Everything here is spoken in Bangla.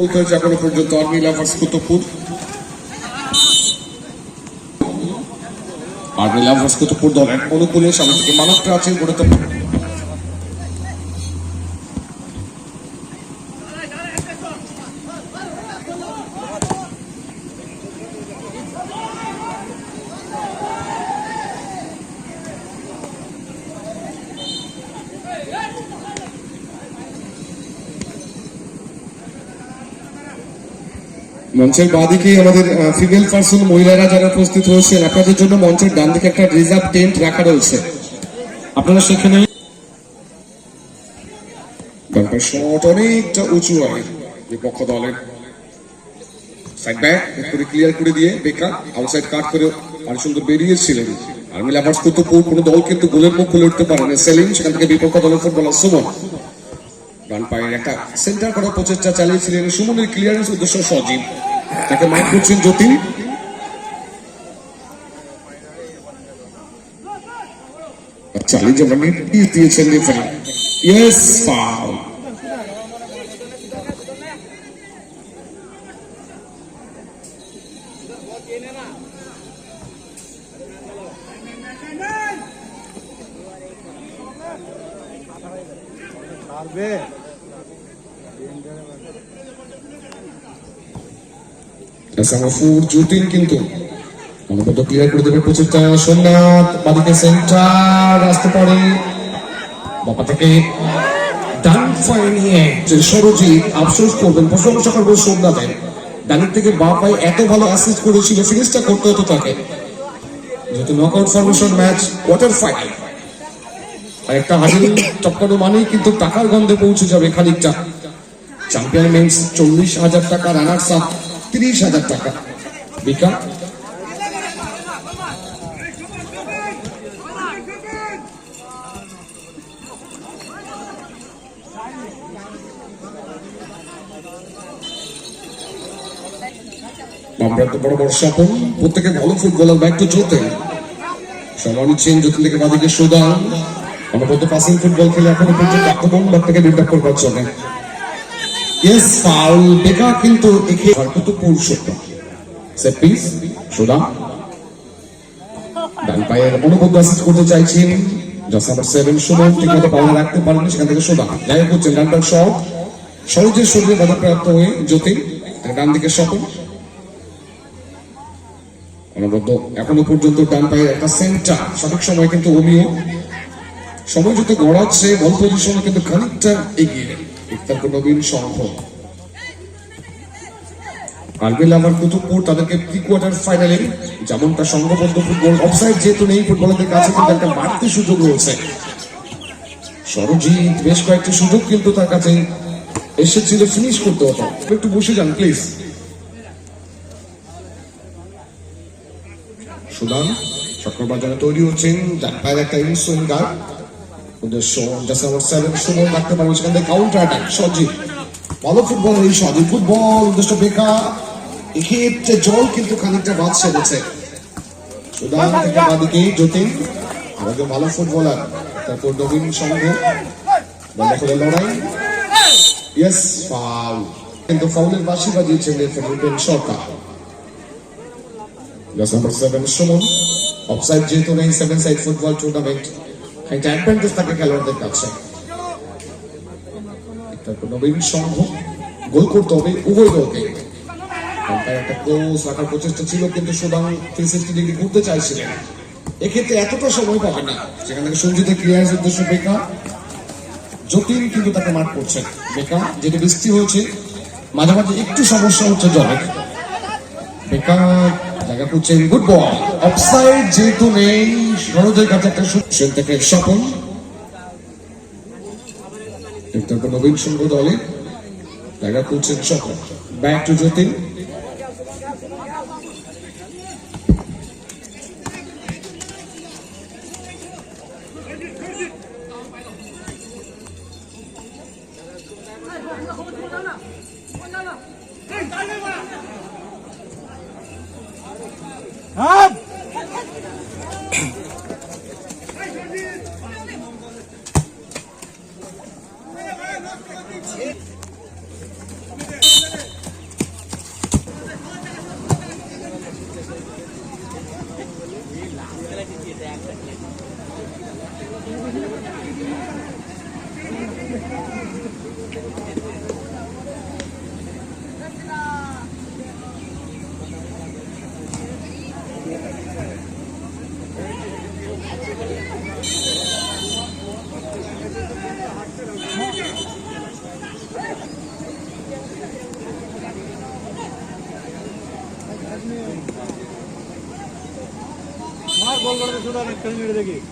বলতে হয়েছে এখনও পর্যন্ত army lovers Kutubpur army lovers দলের অনুকূলে সামনে থেকে মানবটা আছে গড়ে মঞ্চের বাদিকে আমাদের ফিমেল পার্সন মহিলারা যারা উপস্থিত হয়েছেন, আপনাদের জন্য মঞ্চের ডান দিকে একটা রিজার্ভ টেন্ট রাখা রয়েছে। আপনারা সেখানে তারপর শট অনেকটা উঁচু হয়, বিপক্ষ দলের। সাইড ব্যাক করে ক্লিয়ার করে দিয়ে বেকার আউটসাইড কাট করে আর সুন্দর বেরিয়েছিলেন আর্মি লাভার্স কুতুবপুর কোনো দল কিন্তু গোলের মুখ খুলে উঠতে পারে না সেলিম সেখান থেকে বিপক্ষ দলের ফুটবলার সুমন। ডান পায়ের একটা সেন্টার করার প্রচেষ্টা চালিয়েছিলেন সুমনের ক্লিয়ারেন্স উদ্দেশ্য সজীব। তাকে মাইক করছেন যতীন চালিয়ে পারবে? করে থেকে ডানের থেকে এত ভালো করেছিল ফিনিশটা করতে হতো তাকে। যেহেতু knockout formation match quarter final একটা হাজির টপকানো মানেই কিন্তু টাকার গন্ধে পৌঁছে যাবে খানিকটা। চ্যাম্পিয়ন মেন্স চল্লিশ হাজার টাকা রানার্স আপ তিরিশ হাজার টাকা। বিকা। বড় স্বপন প্রত্যেকে ভালো ফুটবলার ব্যাক টু সময় নিচ্ছেন যতীন থেকে বাদিকে সুদান অনবদ্য পাসিং ফুটবল খেলে এখনও পর্যন্ত আক্রমণ বিল্ড আপ করবার ইয়েস ফাউল বেকা কিন্তু একে পুরুষত্ব সেট পিস ডান পায়ের করতে চাইছেন জাস্ট নাম্বার সেভেন ঠিক মতো পাওয়া রাখতে পারেন সেখান থেকে যাই করছেন হয়ে ডান দিকে এখনও পর্যন্ত ডান পায়ের একটা সেন্টার সঠিক সময় কিন্তু সময় যত গড়াচ্ছে বল পজিশনে কিন্তু খানিকটা এগিয়ে ইফতারকে নবীন সংঘ। আলবেল আমার কুতুবপুর তাদেরকে প্রি কোয়ার্টার ফাইনালে যেমনটা সংঘবদ্ধ ফুটবল অফসাইড যেহেতু নেই ফুটবলারদের কাছে কিন্তু একটা বাড়তি সুযোগ রয়েছে। সরজিৎ, বেশ কয়েকটি সুযোগ কিন্তু তার কাছে এসেছিল ফিনিশ করতে হতো। একটু বসে যান প্লিজ সুদান, চক্রবাজারে তৈরি হচ্ছেন একটা ইনসুইং গার্ড উদ্দেশ্য জাস্ট নাম্বার সেভেন সুমন রাখতে পারবে সেখান থেকে কাউন্টার অ্যাটাক সজীব। ভালো ফুটবল এই সজীব ফুটবল উদ্দেশ্য বেকা এক্ষেত্রে জল কিন্তু খানিকটা বাদ সেরেছে সুদান থেকে বাদিকে যতীন আমাদের ভালো ফুটবলার তারপর নবীন সংঘ বন্ধ করে লড়াই। ইয়েস ফাউল কিন্তু ফাউলের বাসি বাজিয়েছেন referee Ben Sarkar just number seven Suman offside যেহেতু নেই সেভেন সাইড ফুটবল টুর্নামেন্ট একটা অ্যাডভান্টেজ থাকে খেলোয়াড়দের কাছে। তারপর নবীন সংঘ, গোল করতে হবে উভয় দলকে একটা ক্লোজ রাখার প্রচেষ্টা ছিল, কিন্তু সুদান থ্রি সিক্সটি ডিগ্রি ঘুরতে চাইছিলেন। এক্ষেত্রে এতটা সময় পাবে না সেখান থেকে সঞ্জিতের ক্লিয়ারেন্স উদ্দেশ্য বেকা। যতীন কিন্তু তাকে মাঠ করছেন বেকা। যেটা বৃষ্টি হয়েছে, মাঝে মাঝে একটু সমস্যা হচ্ছে জলের বেকা জায়গা করছেন গুড বল অফসাইড যেহেতু নেই সরোজের কাছে একটা সেন থেকে তারপর নবীন সংঘ দলে। জায়গা করছেন Swapan. Back to Jatin up 啊 ball कर दे सुना रखकर मेरे देखिए